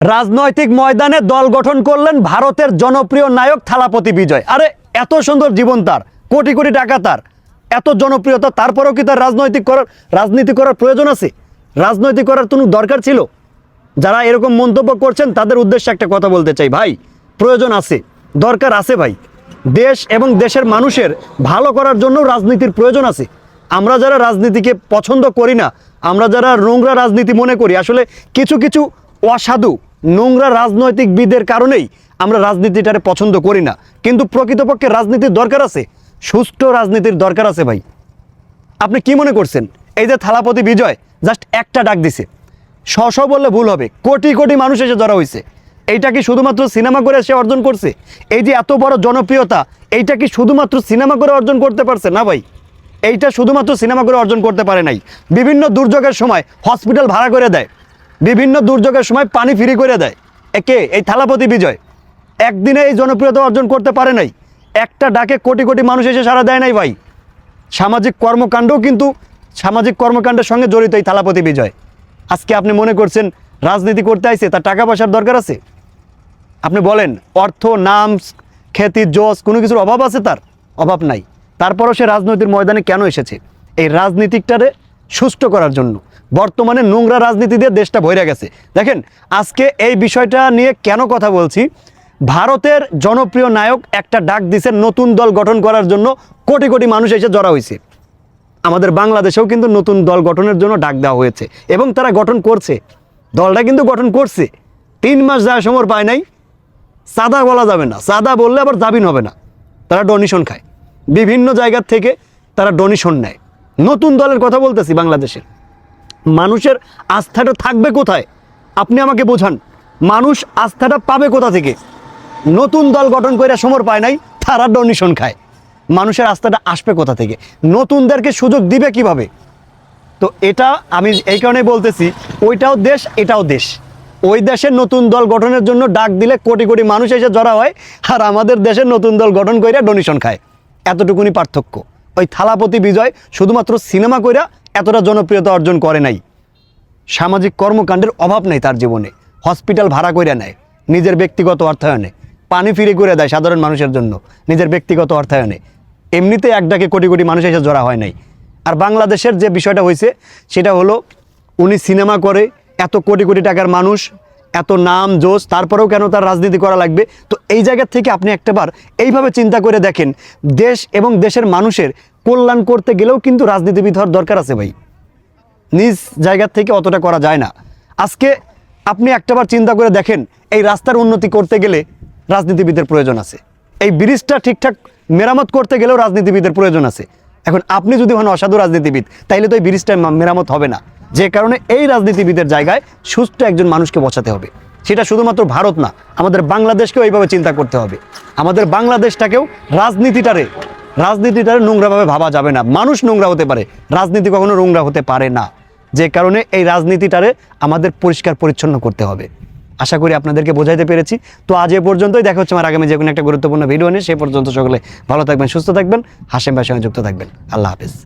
রাজনৈতিক ময়দানে দল গঠন করলেন ভারতের জনপ্রিয় নায়ক থালাপতি বিজয়। আরে, এত সুন্দর জীবন তার, কোটি কোটি টাকা তার, এত জনপ্রিয়তা, তারপরেও কি তার রাজনৈতিক করার, রাজনীতি করার প্রয়োজন আছে? রাজনৈতিক করার কোনো দরকার ছিল? যারা এরকম মন্তব্য করছেন, তাদের উদ্দেশ্যে একটা কথা বলতে চাই, ভাই, প্রয়োজন আছে, দরকার আছে, ভাই। দেশ এবং দেশের মানুষের ভালো করার জন্য রাজনীতির প্রয়োজন আছে। আমরা যারা রাজনীতিকে পছন্দ করি না, আমরা যারা নোংরা রাজনীতি মনে করি, আসলে কিছু কিছু অসাধু নোংরা রাজনৈতিকবিদের কারণেই আমরা রাজনীতিটারে পছন্দ করি না। কিন্তু প্রকৃতপক্ষে রাজনীতির দরকার আছে। সুষ্ঠু রাজনীতির দরকার আছে ভাই। আপনি কি মনে করছেন? এই যে থালাপতি বিজয় জাস্ট একটা ডাক দিছে। শ শ বললে ভুল হবে। কোটি কোটি মানুষ এসে ধরা হয়েছে এইটা কি শুধুমাত্র সিনেমা করে সে অর্জন করছে? এই যে এত বড় জনপ্রিয়তা, এইটা কি শুধুমাত্র সিনেমা করে অর্জন করতে পারছে না ভাই? এইটা শুধুমাত্র সিনেমা করে অর্জন করতে পারে নাই। বিভিন্ন দুর্যোগের সময় হসপিটাল ভাড়া করে দেয়। বিভিন্ন দুর্যোগের সময় পানি ফ্রি করে দেয়। একে, এই থালাপতি বিজয়। একদিনে এই জনপ্রিয়তা অর্জন করতে পারে নাই। একটা ডাকে কোটি কোটি মানুষ এসে সারা দেয় নাই ভাই। সামাজিক কর্মকাণ্ডও কিন্তু সামাজিক কর্মকাণ্ডের সঙ্গে জড়িত এই থালাপতি বিজয়। আজকে আপনি মনে করছেন রাজনীতি করতে আইছে, তার টাকা পয়সার দরকার আছে? আপনি বলেন, অর্থ, নাম, খ্যাতি, যশ, কোনো কিছুর অভাব আছে তার? অভাব নাই। তারপরও সে রাজনৈতিক ময়দানে কেন এসেছে? এই রাজনীতিকটারে সুষ্ঠু করার জন্য। বর্তমানে নোংরা রাজনীতি দিয়ে দেশটা ভরে গেছে। দেখেন, আজকে এই বিষয়টা নিয়ে কেন কথা বলছি? ভারতের জনপ্রিয় নায়ক একটা ডাক দিছে, নতুন দল গঠন করার জন্য কোটি কোটি মানুষ এসে জড়া হয়েছে আমাদের বাংলাদেশেও কিন্তু নতুন দল গঠনের জন্য ডাক দেওয়া হয়েছে এবং তারা গঠন করছে। দলটা কিন্তু গঠন করছে। তিন মাস যাওয়ার সময় পায় নাই, সাদা বলা যাবে না। সাদা বললে আবার জামিন হবে না। তারা ডোনেশন খায়। বিভিন্ন জায়গার থেকে তারা ডোনেশন নেয়। নতুন দলের কথা বলতেছি বাংলাদেশের। মানুষের আস্থাটা থাকবে কোথায়? আপনি আমাকে বোঝান। মানুষ আস্থাটা পাবে কোথা থেকে? নতুন দল গঠন করে সমর পায় নাই, তারা ডোনেশন খায়। মানুষের আস্থাটা আসবে কোথা থেকে? নতুনদেরকে সুযোগ দিবে কীভাবে? তো এটা আমি এই কারণে বলতেছি, ওইটাও দেশ, এটাও দেশ। ওই দেশের নতুন দল গঠনের জন্য ডাক দিলে কোটি কোটি মানুষ এসে জড়া হয়, আর আমাদের দেশের নতুন দল গঠন কইরা ডোনেশন খায়। এতটুকুনি পার্থক্য। ওই থালাপতি বিজয় শুধুমাত্র সিনেমা কইরা এতটা জনপ্রিয়তা অর্জন করে নাই। সামাজিক কর্মকাণ্ডের অভাব নেই তার জীবনে। হসপিটাল ভাড়া করে নেয়, নিজের ব্যক্তিগত অর্থায়নে। পানি ফিরে করে দেয় সাধারণ মানুষের জন্য, নিজের ব্যক্তিগত অর্থায়নে। এমনিতে এক ডাকে কোটি কোটি মানুষ এসে জড়া হয় নাই। আর বাংলাদেশের যে বিষয়টা হয়েছে সেটা হলো উনি সিনেমা করে, এত কোটি কোটি টাকার মানুষ এত নাম, জোশ, তারপরেও কেন তার রাজনীতি করা লাগবে? তো এই জায়গা থেকে আপনি একটাবার এইভাবে চিন্তা করে দেখেন, দেশ এবং দেশের মানুষের কল্যাণ করতে গেলেও কিন্তু রাজনীতিবিদ হওয়ার দরকার আছে ভাই। নিজ জায়গা থেকে অতটা করা যায় না। আজকে আপনি একটাবার চিন্তা করে দেখেন, এই রাস্তার উন্নতি করতে গেলে রাজনীতিবিদের প্রয়োজন আছে। এই ব্রিজটা ঠিকঠাক মেরামত করতে গেলেও রাজনীতিবিদের প্রয়োজন আছে। এখন আপনি যদি হন অসাধু রাজনীতিবিদ, তাইলে তো এই ব্রিজটা মেরামত হবে না। যে কারণে এই রাজনীতিবিদের জায়গায় সুস্থ একজন মানুষকে বসাতে হবে। সেটা শুধুমাত্র ভারত না, আমাদের বাংলাদেশকেও এইভাবে চিন্তা করতে হবে। আমাদের বাংলাদেশটাকেও রাজনীতিটারে রাজনীতিটারে নোংরাভাবে ভাবা যাবে না। মানুষ নোংরা হতে পারে, রাজনীতি কখনো নোংরা হতে পারে না। যে কারণে এই রাজনীতিটারে আমাদের পরিষ্কার পরিচ্ছন্ন করতে হবে। আশা করি আপনাদেরকে বোঝাইতে পেরেছি। তো আজ এ পর্যন্তই, দেখা হচ্ছে আমার আগামী যে কোনো একটা গুরুত্বপূর্ণ ভিডিও নিয়ে। সে পর্যন্ত সকলে ভালো থাকবেন, সুস্থ থাকবেন, হাসেম ভাইয়ের সঙ্গে যুক্ত থাকবেন। আল্লাহ হাফেজ।